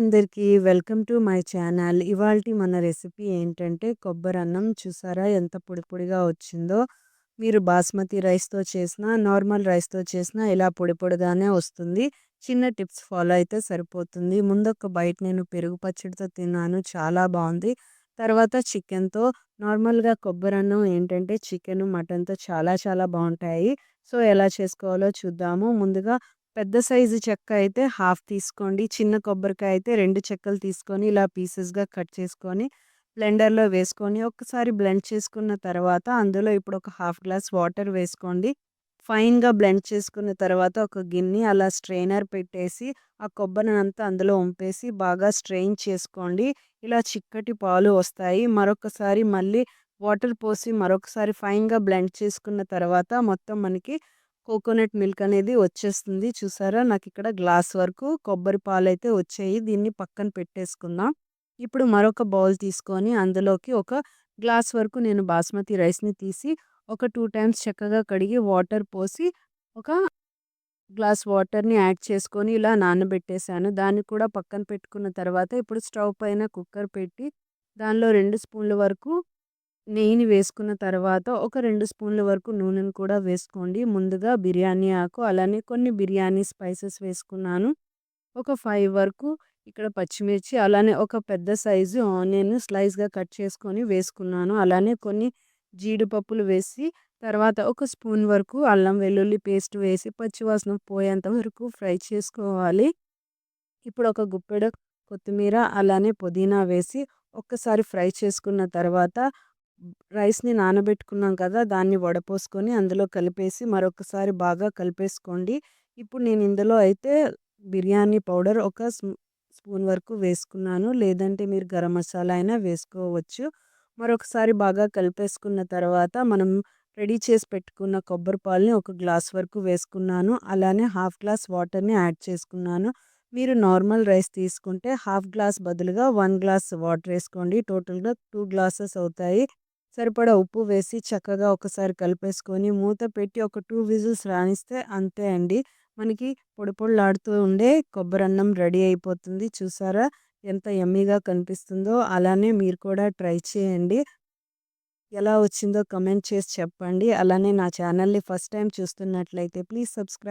అందరికీ welcome to my channel. ఇవాళ మన రెసిపీ ఏంటంటే కొబ్బరి అన్నం చూసారా ఎంత పొడి పొడిగా వచ్చిందో. మీరు బాస్మతి రైస్తో చేసినా నార్మల్ రైస్తో చేసినా ఇలా పొడి పొడిగానే వస్తుంది. చిన్న టిప్స్ ఫాలో అయితే సరిపోతుంది. ముందొక బయట నేను పెరుగు పచ్చడితో తిన్నాను. చాలా బాగుంది. తర్వాత చికెన్తో నార్మల్గా కొబ్బరి అన్నం ఏంటంటే చికెన్ మటన్తో చాలా చాలా బాగుంటాయి. సో ఎలా చేసుకోవాలో చూద్దాము. ముందుగా పెద్ద సైజు చెక్క అయితే హాఫ్ తీసుకోండి. చిన్న కొబ్బరికాయ అయితే రెండు చెక్కలు తీసుకొని ఇలా పీసెస్గా కట్ చేసుకొని బ్లెండర్లో వేసుకొని ఒకసారి బ్లెండ్ చేసుకున్న తర్వాత అందులో ఇప్పుడు ఒక హాఫ్ గ్లాస్ వాటర్ వేసుకోండి. ఫైన్గా బ్లెండ్ చేసుకున్న తర్వాత ఒక గిన్నె అలా స్ట్రెయినర్ పెట్టేసి ఆ కొబ్బరినంతా అందులో ఉంపేసి బాగా స్ట్రెయిన్ చేసుకోండి. ఇలా చిక్కటి పాలు వస్తాయి. మరొకసారి మళ్ళీ వాటర్ పోసి మరొకసారి ఫైన్గా బ్లెండ్ చేసుకున్న తర్వాత మొత్తం మనకి కోకోనట్ మిల్క్ అనేది వచ్చేస్తుంది. చూసారా? నాకు ఇక్కడ గ్లాస్ వరకు కొబ్బరి పాలు అయితే వచ్చాయి. దీన్ని పక్కన పెట్టేసుకుందాం. ఇప్పుడు మరొక బౌల్ తీసుకొని అందులోకి ఒక గ్లాస్ వరకు నేను బాస్మతి రైస్ని తీసి ఒక టూ టైమ్స్ చక్కగా కడిగి వాటర్ పోసి ఒక గ్లాస్ వాటర్ని యాడ్ చేసుకొని ఇలా నానబెట్టేశాను దాన్ని కూడా పక్కన పెట్టుకున్న తర్వాత ఇప్పుడు స్టవ్ పైన కుక్కర్ పెట్టి దానిలో రెండు స్పూన్ల వరకు నెయ్యిని వేసుకున్న తర్వాత ఒక రెండు స్పూన్ల వరకు నూనెను కూడా వేసుకోండి. ముందుగా బిర్యానీ ఆకు అలానే కొన్ని బిర్యానీ స్పైసెస్ వేసుకున్నాను. ఒక ఫైవ్ వరకు ఇక్కడ పచ్చిమిర్చి అలానే ఒక పెద్ద సైజు ఆనియన్ స్లైస్గా కట్ చేసుకొని వేసుకున్నాను. అలానే కొన్ని జీడిపప్పులు వేసి తర్వాత ఒక స్పూన్ వరకు అల్లం వెల్లుల్లి పేస్ట్ వేసి పచ్చివాసన పోయేంత వరకు ఫ్రై చేసుకోవాలి. ఇప్పుడు ఒక గుప్పెడ కొత్తిమీర అలానే పుదీనా వేసి ఒక్కసారి ఫ్రై చేసుకున్న తర్వాత రైస్ని నానబెట్టుకున్నాం కదా! దాన్ని వడపోసుకొని అందులో కలిపేసి మరొకసారి బాగా కలిపేసుకోండి. ఇప్పుడు నేను ఇందులో అయితే బిర్యానీ పౌడర్ ఒక స్పూన్ వరకు వేసుకున్నాను. లేదంటే మీరు గరం మసాలా అయినా వేసుకోవచ్చు. మరొకసారి బాగా కలిపేసుకున్న తర్వాత మనం రెడీ చేసి పెట్టుకున్న కొబ్బరి పాలని ఒక గ్లాస్ వరకు వేసుకున్నాను. అలానే హాఫ్ గ్లాస్ వాటర్ని యాడ్ చేసుకున్నాను. మీరు నార్మల్ రైస్ తీసుకుంటే హాఫ్ గ్లాస్ బదులుగా వన్ గ్లాస్ వాటర్ వేసుకోండి. టోటల్గా టూ గ్లాసెస్ అవుతాయి. సరిపడా ఉప్పు వేసి చక్కగా ఒకసారి కలిపేసుకొని మూత పెట్టి ఒక టూ విజిల్స్ రాణిస్తే అంతే అండి. మనకి పొడి పొడిలాడుతూ ఉండే కొబ్బరి అన్నం రెడీ అయిపోతుంది. చూసారా? ఎంత ఎమ్మీగా కనిపిస్తుందో. అలానే మీరు కూడా ట్రై చేయండి. ఎలా వచ్చిందో కమెంట్ చేసి చెప్పండి. అలానే నా ఛానల్ని ఫస్ట్ టైం చూస్తున్నట్లయితే ప్లీజ్ సబ్స్క్రైబ్